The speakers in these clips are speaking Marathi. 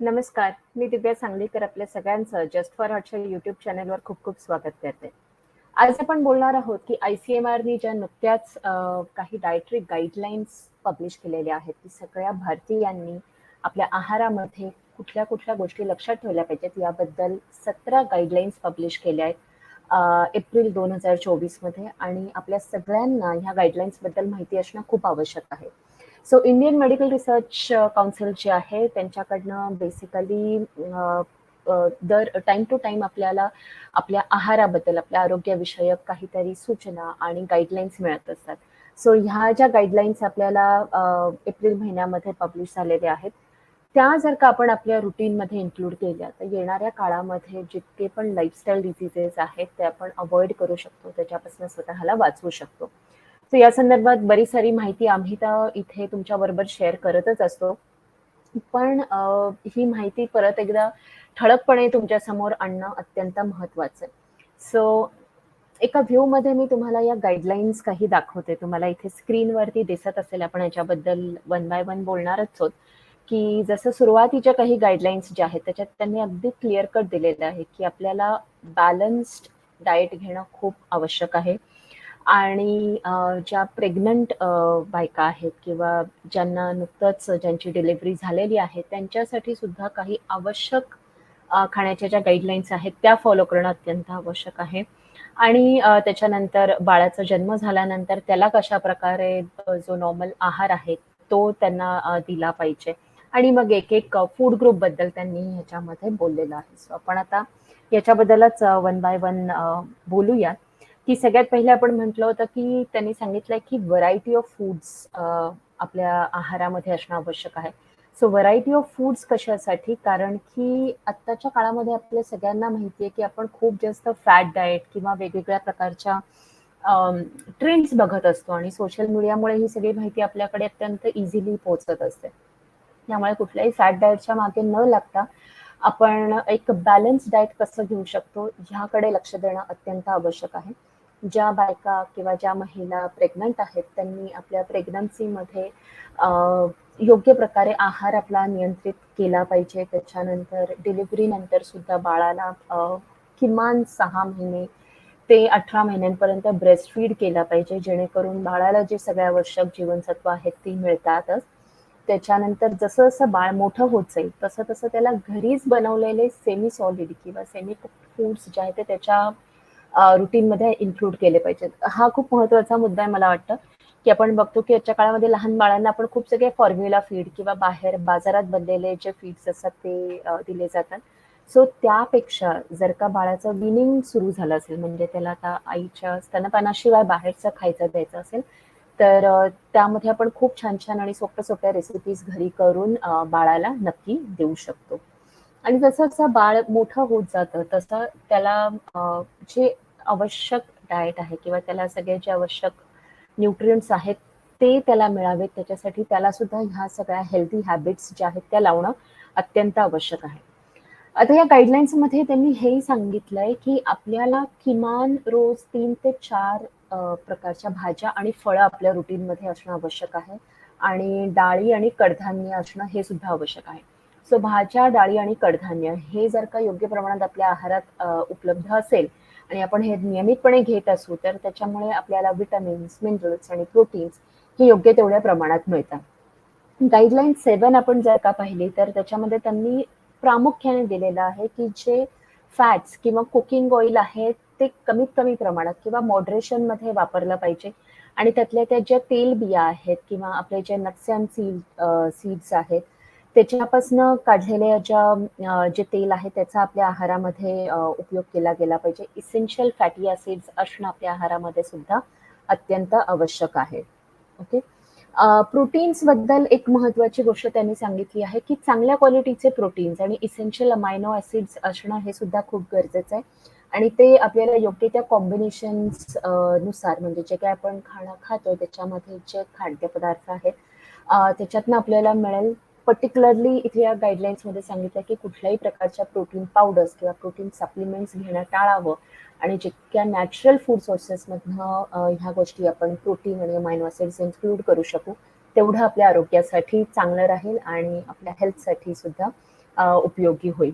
नमस्कार. मी दिव्या सांगलीकर आपल्या सगळ्यांचं जस्ट फॉर हॉटच्या यूट्यूब चॅनलवर खूप खूप स्वागत करते. आज आपण बोलणार आहोत की आय-सी-एम-आरनी ज्या नुकत्याच काही डायटरी गाईडलाईन्स पब्लिश केलेल्या आहेत, की सगळ्या भारतीयांनी आपल्या आहारामध्ये कुठल्या-कुठल्या गोष्टी लक्षात ठेवल्या पाहिजेत याबद्दल 17 गाईडलाईन्स पब्लिश केल्या आहेत एप्रिल दोन हजार चोवीसमध्ये आणि आपल्या सगळ्यांना ह्या गाईडलाईन्सबद्दल माहिती असणं खूप आवश्यक आहे. So Indian medical research council जे आहे त्यांच्याकडनं बेसिकली uh, uh, दर टाइम टू टाइम आपल्याला आपल्या आहाराबद्दल, आपल्या आरोग्यविषयक काहीतरी सूचना आणि गाईडलाईन्स मिळत असतात. सो ह्या ज्या गाईडलाईन्स आपल्याला uh, एप्रिल महिन्यामध्ये पब्लिश झालेल्या आहेत, त्या जर का आपण आपल्या रुटीनमध्ये इन्क्लूड केल्या, तर येणाऱ्या काळामध्ये जितके पण लाईफस्टाईल डिसीजेस आहेत, ते आपण अवॉइड करू शकतो. त्याच्यापासून स्वतःला वाचवू शकतो. सो या संदर्भात बरीच सारी माहिती आम्ही तर इथे तुमच्याबरोबर शेअर करतच असतो. पण ही माहिती परत एकदा ठळकपणे तुमच्यासमोर आणणं अत्यंत महत्त्वाचं आहे. सो एका व्ह्यूमध्ये मी तुम्हाला या गाईडलाईन्स काही दाखवते. तुम्हाला इथे स्क्रीनवरती दिसत असेल. आपण याच्याबद्दल वन बाय वन बोलणारच आहोत, की जसं सुरुवातीच्या काही गाईडलाईन्स ज्या आहेत, त्याच्यात त्यांनी अगदी क्लिअर कट दिलेलं आहे, की आपल्याला बॅलन्स्ड डाएट घेणं खूप आवश्यक आहे आणि ज्या प्रेग्नंट बायका आहेत किंवा ज्यांना नुकतंच ज्यांची डिलिव्हरी झालेली आहे, त्यांच्यासाठी सुद्धा काही आवश्यक खाण्याच्या ज्या गाईडलाईन्स आहेत, त्या फॉलो करणं अत्यंत आवश्यक आहे. आणि त्याच्यानंतर बाळाचा जन्म झाल्यानंतर त्याला कशा प्रकारे जो नॉर्मल आहार आहे, तो त्यांना दिला पाहिजे. आणि मग एक-एक फूड फूड ग्रुपबद्दल त्यांनी ह्याच्यामध्ये बोललेलं आहे. सो आपण आता याच्याबद्दलच वन बाय वन बोलूयात की सगळ्यात पहिले आपण म्हटलं होतं, की त्यांनी सांगितलंय, की व्हरायटी ऑफ फूड्स आपल्या आहारामध्ये असणं आवश्यक आहे. सो व्हरायटी ऑफ फूड्स कशासाठी? कारण की आत्ताच्या काळामध्ये आपल्या सगळ्यांना माहिती आहे, की आपण खूप जास्त फॅट डाएट किंवा वेगवेगळ्या प्रकारच्या ट्रेंड्स बघत असतो आणि सोशल मीडियामुळे ही सगळी माहिती आपल्याकडे अत्यंत इझिली पोहोचत असते. त्यामुळे कुठल्याही फॅट डाएटच्या मागे न लागता आपण एक बॅलन्स डाएट कसं घेऊ शकतो, ह्याकडे लक्ष देणं अत्यंत आवश्यक आहे. ज्या बायका किंवा ज्या महिला प्रेग्नंट आहेत, त्यांनी आपल्या प्रेग्नन्सीमध्ये योग्य प्रकारे आहार आपला नियंत्रित केला पाहिजे. त्याच्यानंतर डिलिव्हरीनंतर सुद्धा बाळाला किमान सहा महिने ते 18 महिन्यांपर्यंत ब्रेस्ट फीड केला पाहिजे, जेणेकरून बाळाला जे सगळे आवश्यक जीवनसत्व आहेत, ती मिळतातच. त्याच्यानंतर जसं-जसं बाळ मोठं होत जाईल, तसं-तसं त्याला घरीच बनवलेले सेमी सॉलिड किंवा सेमी कुक्ड फूड्स जे आहेत, ते त्याच्या रुटीनमध्ये इन्क्लूड केले पाहिजेत. हा खूप महत्त्वाचा मुद्दा आहे मला वाटतं, की आपण बघतो, की आजच्या काळामध्ये लहान बाळांना आपण खूप सगळे फॉर्म्युला फीड किंवा बाहेर बाजारात बनलेले जे फीड्स असतात, ते दिले जातात. सो त्यापेक्षा जर का बाळाचं विनिंग सुरू झालं असेल, म्हणजे त्याला आता आईच्या स्तनपानाशिवाय बाहेरचं खायचं द्यायचं असेल, तर त्यामध्ये आपण खूप छान-छान आणि सोप्या-सोप्या रेसिपीज घरी करून बाळाला नक्की देऊ शकतो. आणि जसं-जसं बाळ मोठं होत जातं, तसं त्याला जे आवश्यक डाएट आहे किंवा त्याला सगळे जे आवश्यक न्यूट्रियंट्स आहेत, ते त्याला मिळावेत. त्याच्यासाठी त्याला सुद्धा ह्या सगळ्या हेल्थी हॅबिट्स ज्या आहेत, त्या लावणं अत्यंत आवश्यक आहे. आता या गाईडलाईन्समध्ये त्यांनी हेही सांगितलंय, की आपल्याला किमान रोज तीन ते चार प्रकारच्या भाज्या आणि फळं आपल्या रुटीनमध्ये असणं आवश्यक आहे आणि डाळी आणि कडधान्य असणं हे सुद्धा आवश्यक आहे. सो भाज्या, डाळी आणि कडधान्य हे जर का योग्य प्रमाणात आपल्या आहारात उपलब्ध असेल आणि आपण हे नियमितपणे घेत असू, तर त्याच्यामुळे आपल्याला विटामिन्स मिनरल्स आणि प्रोटीन्स हे योग्य तेवढ्या प्रमाणात मिळतात. गाईडलाईन सेवन आपण जर का पाहिली, तर त्याच्यामध्ये त्यांनी प्रामुख्याने दिलेलं आहे, की जे फॅट्स किंवा कुकिंग ऑइल आहे, ते कमीत कमी प्रमाणात किंवा मॉडरेशनमध्ये वापरलं पाहिजे आणि त्यातल्या त्या ज्या तेलबिया आहेत किंवा आपले जे नट्स सीड सीड्स आहेत, त्याच्यापासनं काढलेल्या ज्या जे तेल आहे, त्याचा आपल्या आहारामध्ये उपयोग केला गेला पाहिजे. इसेन्शियल फॅटी ऍसिड्स असणं आपल्या आहारामध्ये सुद्धा अत्यंत आवश्यक आहे. ओके. प्रोटीन्सबद्दल एक महत्त्वाची गोष्ट त्यांनी सांगितली आहे, की चांगल्या क्वालिटीचे प्रोटीन्स आणि इसेन्शियल अमायनो ऍसिड्स असणं हे सुद्धा खूप गरजेचं आहे आणि ते आपल्याला योग्य त्या कॉम्बिनेशन्सनुसार म्हणजे जे काही आपण खाणं खातो, त्याच्यामध्ये जे खाद्यपदार्थ आहेत, त्याच्यातनं आपल्याला मिळेल. पर्टिक्युलरली इथे या गाईडलाईन्समध्ये सांगितलं, की कुठल्याही प्रकारच्या प्रोटीन पावडर्स किंवा प्रोटीन सप्लिमेंट्स घेणं टाळावं. आणि जितक्या नॅचरल फूड सोर्सेसमधनं ह्या गोष्टी आपण प्रोटीन आणि अमायनो एसिड्स इन्क्लूड करू शकू, तेवढं आपल्या आरोग्यासाठी चांगलं राहील आणि आपल्या हेल्थसाठी सुद्धा उपयोगी होईल.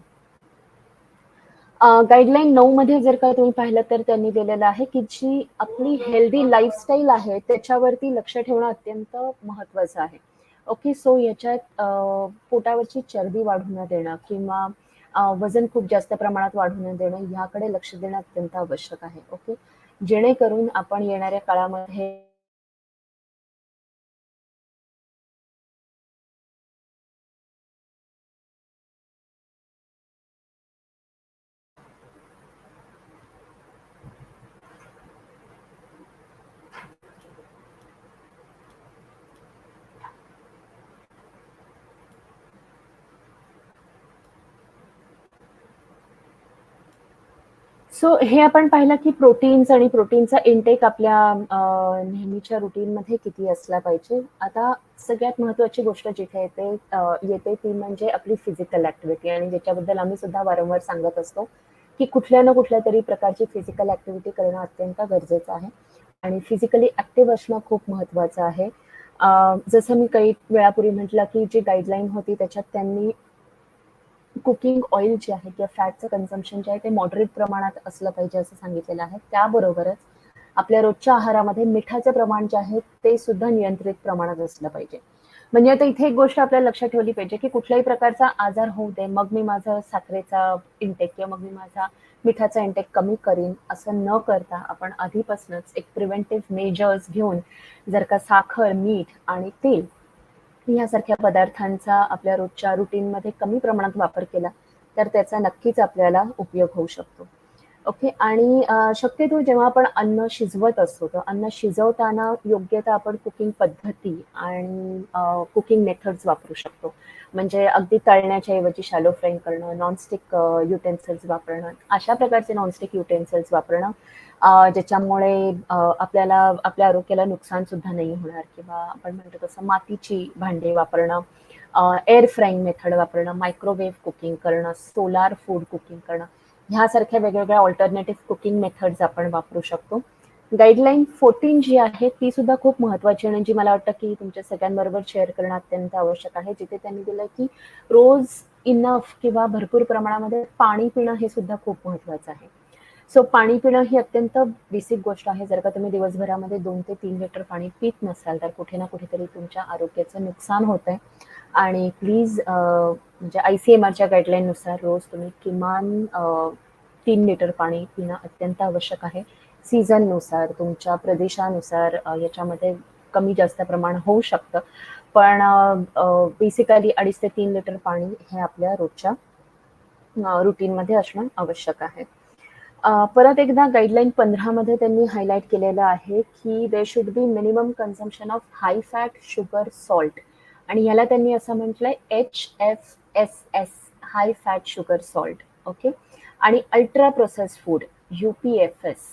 गाईडलाईन नऊ मध्ये जर का तुम्ही पाहिलं तर त्यांनी दिलेलं आहे की जी आपली हेल्दी लाईफस्टाईल आहे त्याच्यावरती लक्ष ठेवणं अत्यंत महत्वाचं आहे. ओके सो याच्यात पोटावरची चरबी वाढू न देणं किंवा वजन खूप जास्त प्रमाणात वाढू न देणं याकडे लक्ष देणं अत्यंत आवश्यक आहे. ओके जेणेकरून आपण येणाऱ्या काळामध्ये सो हे आपण पाहिलं की प्रोटीन्स आणि प्रोटीनचा इनटेक आपल्या नेहमीच्या रुटीनमध्ये किती असला पाहिजे. आता सगळ्यात महत्वाची गोष्ट जिथे येते येते ती म्हणजे आपली फिजिकल ऍक्टिव्हिटी आणि ज्याच्याबद्दल आम्ही सुद्धा वारंवार सांगत असतो की कुठल्या ना कुठल्या तरी प्रकारची फिजिकल ऍक्टिव्हिटी करणं अत्यंत गरजेचं आहे. आणि फिजिकली ऍक्टिव्ह असणं खूप महत्वाचं आहे. जसं मी काही वेळापूर्वी म्हटलं की जी गाईडलाईन होती त्याच्यात त्यांनी कुकिंग ऑइल जे आहे किंवा फॅटचं कन्झम्पशन जे आहे ते मॉडरेट प्रमाणात असलं पाहिजे असं सांगितलेलं आहे. त्याबरोबरच आपल्या रोजच्या आहारामध्ये मिठाचं प्रमाण जे आहे ते सुद्धा नियंत्रित प्रमाणात असलं पाहिजे. म्हणजे आता इथे एक गोष्ट आपल्याला लक्षात ठेवली पाहिजे की कुठल्याही प्रकारचा आजार होऊ दे मग मी माझा साखरेचा इंटेक किंवा मग मी माझा मिठाचा इंटेक कमी करीन असं न करता आपण आधीपासूनच एक प्रिव्हेंटिव्ह मेजर्स घेऊन जर का साखर मीठ आणि तेल यासारख्या पदार्थांचा आपल्या रोजच्या रुटीनमध्ये कमी प्रमाणात वापर केला तर त्याचा नक्कीच आपल्याला उपयोग होऊ शकतो. ओके आणि शक्यतो जेव्हा आपण अन्न शिजवत असतो तर अन्न शिजवताना योग्य आपण कुकिंग पद्धती आणि कुकिंग मेथड्स वापरू शकतो. म्हणजे अगदी तळण्याच्या ऐवजी शॅलो फ्राईंग करणं नॉनस्टिक युटेन्सिल्स वापरणं अशा प्रकारचे नॉनस्टिक युटेन्सिल्स वापरणं ज्याच्यामुळे आपल्याला आपल्या आरोग्याला नुकसान सुद्धा नाही होणार. किंवा आपण म्हणतो तसं मातीची भांडे वापरणं एअर फ्राईंग मेथड वापरणं मायक्रोवेव्ह कुकिंग करणं सोलार फूड कुकिंग करणं ह्यासारख्या वेगवेगळ्या ऑल्टरनेटिव्ह कुकिंग मेथड्स आपण वापरू शकतो. गाईडलाईन फोर्टीन जी आहे ती सुद्धा खूप महत्वाची आणि जी मला वाटतं की तुमच्या सगळ्यांबरोबर शेअर करणं अत्यंत आवश्यक आहे. जिथे त्यांनी दिलं की रोज इनफ किंवा भरपूर प्रमाणामध्ये पाणी पिणं हे सुद्धा खूप महत्वाचं आहे. सो पाणी पिणं ही अत्यंत बेसिक गोष्ट आहे. जर का तुम्ही दिवसभरामध्ये दोन ते तीन लिटर पाणी पित नसाल तर कुठे ना कुठेतरी तुमच्या आरोग्याचं नुकसान होत आहे आणि प्लीज म्हणजे आय सी एम आरच्या गाईडलाईननुसार रोज तुम्ही किमान तीन लिटर पाणी पिणं अत्यंत आवश्यक आहे. सीझननुसार तुमच्या प्रदेशानुसार याच्यामध्ये कमी जास्त प्रमाण होऊ शकतं. पण बेसिकली अडीच ते तीन लिटर पाणी हे आपल्या रोजच्या रुटीनमध्ये असणं आवश्यक आहे. परत एकदा गाईडलाईन पंधरामध्ये त्यांनी हायलाईट केलेलं आहे की they should be minimum consumption of high fat sugar salt आणि याला त्यांनी असं म्हटलंय H F S S high fat sugar salt okay आणि ultra process food U P F S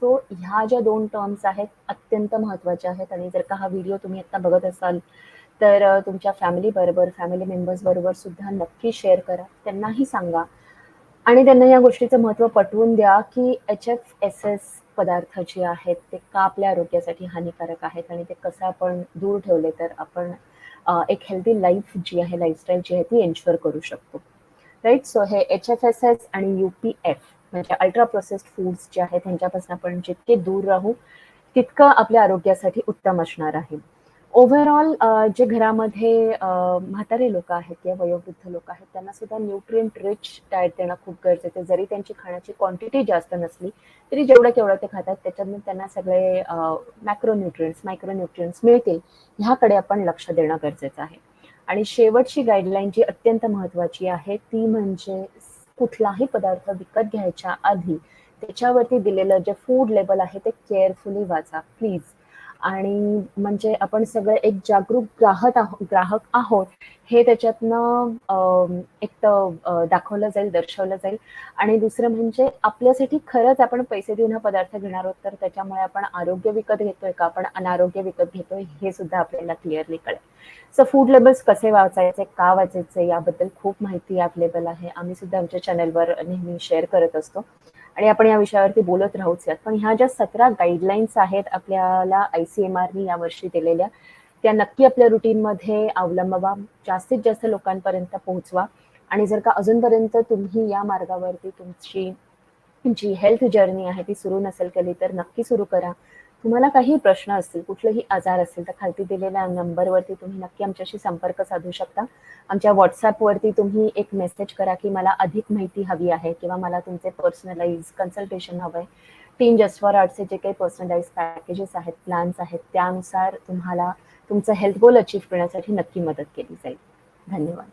so ह्या ज्या दोन टर्म्स आहेत अत्यंत महत्त्वाच्या आहेत. आणि जर का हा व्हिडिओ तुम्ही आत्ता बघत असाल तर तुमच्या फॅमिली बरोबर फॅमिली मेंबर्स बरोबर सुद्धा नक्की शेअर करा. त्यांनाही सांगा आणि त्यांना या गोष्टीचं महत्त्व पटवून द्या की एच एफ एस एस पदार्थ जे आहेत ते का आपल्या आरोग्यासाठी हानिकारक आहेत आणि ते कसं आपण दूर ठेवले तर आपण एक हेल्दी लाईफ जी आहे लाईफस्टाईल जी आहे ती एन्श्युअर करू शकतो. राईट सो हे एच एफ एस एस आणि यू पी एफ म्हणजे अल्ट्रा प्रोसेस्ड फूड्स जे आहेत त्यांच्यापासून आपण जितके दूर राहू तितकं आपल्या आरोग्यासाठी उत्तम असणार आहे. ओव्हरऑल जे घरामध्ये म्हातारे लोक आहेत किंवा वयोवृद्ध लोक आहेत त्यांना सुद्धा न्यूट्रिएंट रिच डाएट देणं खूप गरजेचं आहे. जरी त्यांची खाण्याची क्वांटिटी जास्त नसली तरी जेवढं केवढं ते खातात त्याच्यातून त्यांना सगळे मॅक्रोन्यूट्रियन्स मायक्रोन्यूट्रियन्स मिळतील ह्याकडे आपण लक्ष देणं गरजेचं आहे. आणि शेवटची गाईडलाईन जी अत्यंत महत्वाची आहे ती म्हणजे कुठलाही पदार्थ विकत घ्यायच्या आधी त्याच्यावरती दिलेलं जे फूड लेबल आहे ते केअरफुली वाचा प्लीज आणि म्हणजे आपण सगळे एक जागरूक ग्राहक आहो ग्राहक आहोत हे त्याच्यातनं एक तर दाखवलं जाईल दर्शवलं जाईल. आणि दुसरं म्हणजे आपल्यासाठी खरंच आपण पैसे देऊन हा पदार्थ घेणार आहोत तर त्याच्यामुळे आपण आरोग्य विकत घेतोय का? आपण अनारोग्य विकत घेतोय हे सुद्धा आपल्याला क्लिअरली कळेल. सो फूड लेबल्स कसे वाचायचे का वाचायचे याबद्दल खूप माहिती अवेलेबल आहे. आम्ही सुद्धा आमच्या चॅनलवर नेहमी शेअर करत असतो. आणि आपण या विषयावरती बोलत राहूच यात. पण ह्या ज्या सतरा गाईडलाईन्स आहेत आपल्याला आय सी एम आरनी यावर्षी दिलेल्या त्या नक्की आपल्या रुटीनमध्ये अवलंबवा जास्तीत जास्त लोकांपर्यंत पोहोचवा. आणि जर का अजूनपर्यंत तुम्ही या मार्गावरती तुमची जी हेल्थ जर्नी आहे ती सुरू नसेल केली तर नक्की सुरू करा. तुम्हाला काही प्रश्न असतील कुठलेही आजार असेल तर खालती दिलेल्या नंबरवरती तुम्ही नक्की आमच्याशी संपर्क साधू शकता. आमच्या व्हॉट्सॲपवरती तुम्ही एक मेसेज करा की मला अधिक माहिती हवी आहे किंवा मला तुमचे पर्सनलाइज कन्सल्टेशन हवं आहे टीम जस्ट फॉर आर्टचे जे काही पर्सनलाइज पॅकेजेस आहेत प्लॅन्स आहेत त्यानुसार तुम्हाला तुमचं हेल्थ गोल अचीव्ह करण्यासाठी नक्की मदत केली जाईल. धन्यवाद.